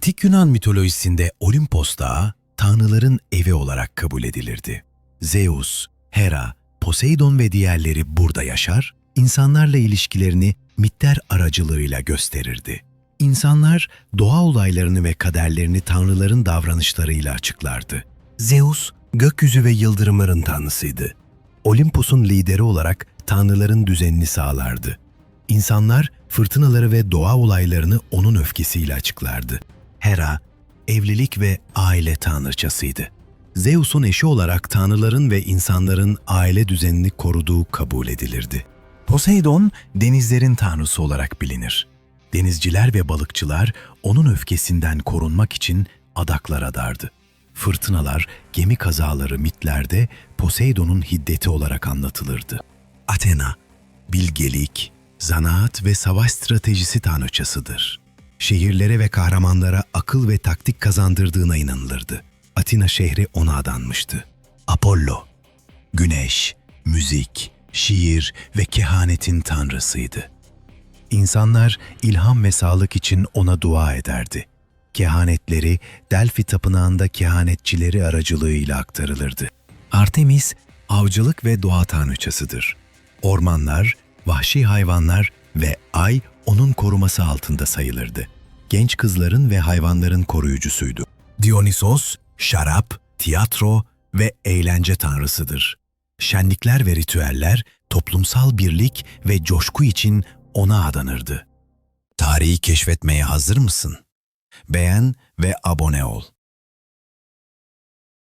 Antik Yunan mitolojisinde Olimpos Dağı, tanrıların evi olarak kabul edilirdi. Zeus, Hera, Poseidon ve diğerleri burada yaşar, insanlarla ilişkilerini mitler aracılığıyla gösterirdi. İnsanlar doğa olaylarını ve kaderlerini tanrıların davranışlarıyla açıklardı. Zeus, gökyüzü ve yıldırımların tanrısıydı. Olimpos'un lideri olarak tanrıların düzenini sağlardı. İnsanlar fırtınaları ve doğa olaylarını onun öfkesiyle açıklardı. Hera, evlilik ve aile tanrıçasıydı. Zeus'un eşi olarak tanrıların ve insanların aile düzenini koruduğu kabul edilirdi. Poseidon, denizlerin tanrısı olarak bilinir. Denizciler ve balıkçılar onun öfkesinden korunmak için adaklar adardı. Fırtınalar, gemi kazaları mitlerde Poseidon'un hiddeti olarak anlatılırdı. Athena, bilgelik, zanaat ve savaş stratejisi tanrıçasıdır. Şehirlere ve kahramanlara akıl ve taktik kazandırdığına inanılırdı. Atina şehri ona adanmıştı. Apollo, güneş, müzik, şiir ve kehanetin tanrısıydı. İnsanlar ilham ve sağlık için ona dua ederdi. Kehanetleri Delphi tapınağında kehanetçileri aracılığıyla aktarılırdı. Artemis, avcılık ve doğa tanrıçasıdır. Ormanlar, vahşi hayvanlar ve ay onun koruması altında sayılırdı. Genç kızların ve hayvanların koruyucusuydu. Dionysos, şarap, tiyatro ve eğlence tanrısıdır. Şenlikler ve ritüeller toplumsal birlik ve coşku için ona adanırdı. Tarihi keşfetmeye hazır mısın? Beğen ve abone ol.